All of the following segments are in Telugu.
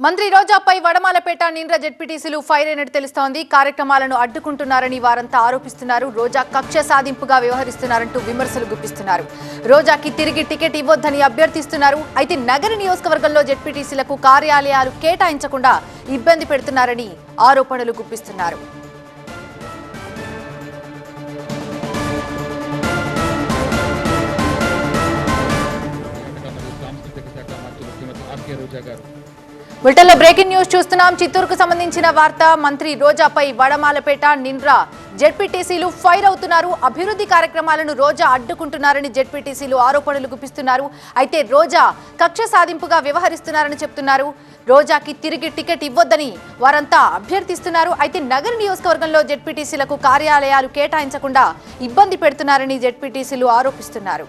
మంత్రి రోజాపై వడమాలపేట నింద్ర జెడ్పీటీసీలు ఫైర్ అయినట్టు తెలుస్తోంది. కార్యక్రమాలను అడ్డుకుంటున్నారని వారంతా ఆరోపిస్తున్నారు. రోజా కక్ష సాధింపుగా వ్యవహరిస్తున్నారంటూ విమర్శలు గుప్పిస్తున్నారు. రోజాకి తిరిగి టికెట్ ఇవ్వొద్దని అభ్యర్థిస్తున్నారు. అయితే నగర నియోజకవర్గంలో జెడ్పీటీసీలకు కార్యాలయాలు కేటాయించకుండా ఇబ్బంది పెడుతున్నారని ఆరోపణలు గుప్పిస్తున్నారు. రోజా గారు బులెటిన్లో బ్రేకింగ్ న్యూస్ చూస్తున్నాం. చిత్తూరుకు సంబంధించిన వార్త మంత్రి రోజాపై వడమాలపేట నింద్రా జెడ్పీటీసీలు ఫైర్ అవుతున్నారు. అభివృద్ధి కార్యక్రమాలను రోజా అడ్డుకుంటున్నారని జెడ్పీటీసీలు ఆరోపణలు గుప్పిస్తున్నారు. అయితే రోజా కక్ష సాధింపుగా వ్యవహరిస్తున్నారని చెప్తున్నారు. రోజాకి తిరిగి టికెట్ ఇవ్వొద్దని వారంతా అభ్యర్థిస్తున్నారు. అయితే నగర నియోజకవర్గంలో జెడ్పీటీసీలకు కార్యాలయాలు కేటాయించకుండా ఇబ్బంది పెడుతున్నారని జెడ్పీటీసీలు ఆరోపిస్తున్నారు.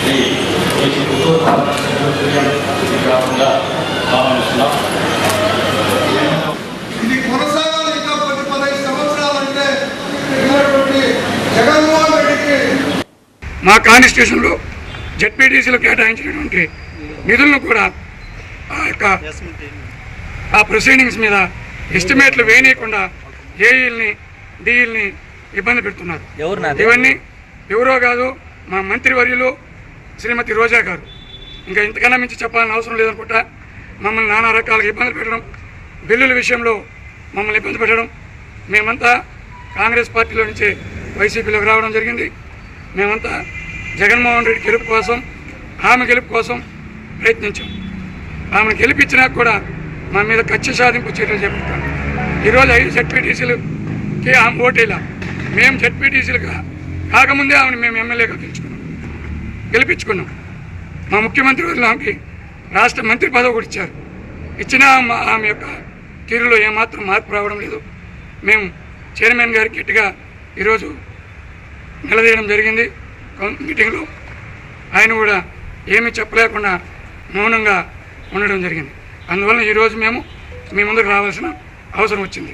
కేసీ పుత్తూరు కాకుండా ఆహ్వానిస్తున్నాం ఇది కొనసాగాలి ఇంకా పది పదహైదు సంవత్సరాలంటే ఉన్నటువంటి జగన్మోహన్ రెడ్డికి మా కాన్స్టిట్యూషన్లో జెడ్పీటీసీలు కేటాయించినటువంటి నిధులను కూడా ఆ యొక్క ఆ ప్రొసీడింగ్స్ మీద ఎస్టిమేట్లు వేయనీయకుండా ఏఈల్ని డిఈల్ని ఇబ్బంది పెడుతున్నారు. ఇవన్నీ ఎవరో కాదు మా మంత్రివర్యులు శ్రీమతి రోజా గారు. ఇంకా ఇంతకన్నా మించి చెప్పాలని అవసరం లేదనుకుంటా. మమ్మల్ని నానా రకాలుగా ఇబ్బందులు పెట్టడం బిల్లుల విషయంలో మమ్మల్ని ఇబ్బంది పెట్టడం. మేమంతా కాంగ్రెస్ పార్టీలో నుంచి వైసీపీలోకి రావడం జరిగింది. మేమంతా జగన్మోహన్ రెడ్డి గెలుపు కోసం ఆమె గెలుపు కోసం ప్రయత్నించాం. ఆమెను గెలిపించినా కూడా మా మీద కక్ష సాధింపు చర్యలు చేపడతాం ఈరోజు ఐదు జడ్పీటీసీలకి ఆమె ఓటేలా. మేము జెడ్పీటీసీలుగా కాకముందే ఆమెను మేము ఎమ్మెల్యేగా గెలుచుకున్నాం గెలిపించుకున్నాం. మా ముఖ్యమంత్రి వర్యులు ఆమెకి రాష్ట్ర మంత్రి పదవి కూడా ఇచ్చారు. ఇచ్చినా ఆమె యొక్క తీరులో ఏమాత్రం మార్పు రావడం లేదు. మేము చైర్మన్ గారికి గట్టిగా ఈరోజు నిలదీయడం జరిగింది. మీటింగ్లో ఆయన కూడా ఏమీ చెప్పలేకుండా మౌనంగా ఉండడం జరిగింది. అందువలన ఈరోజు మేము మీ ముందుకు రావాల్సిన అవసరం వచ్చింది.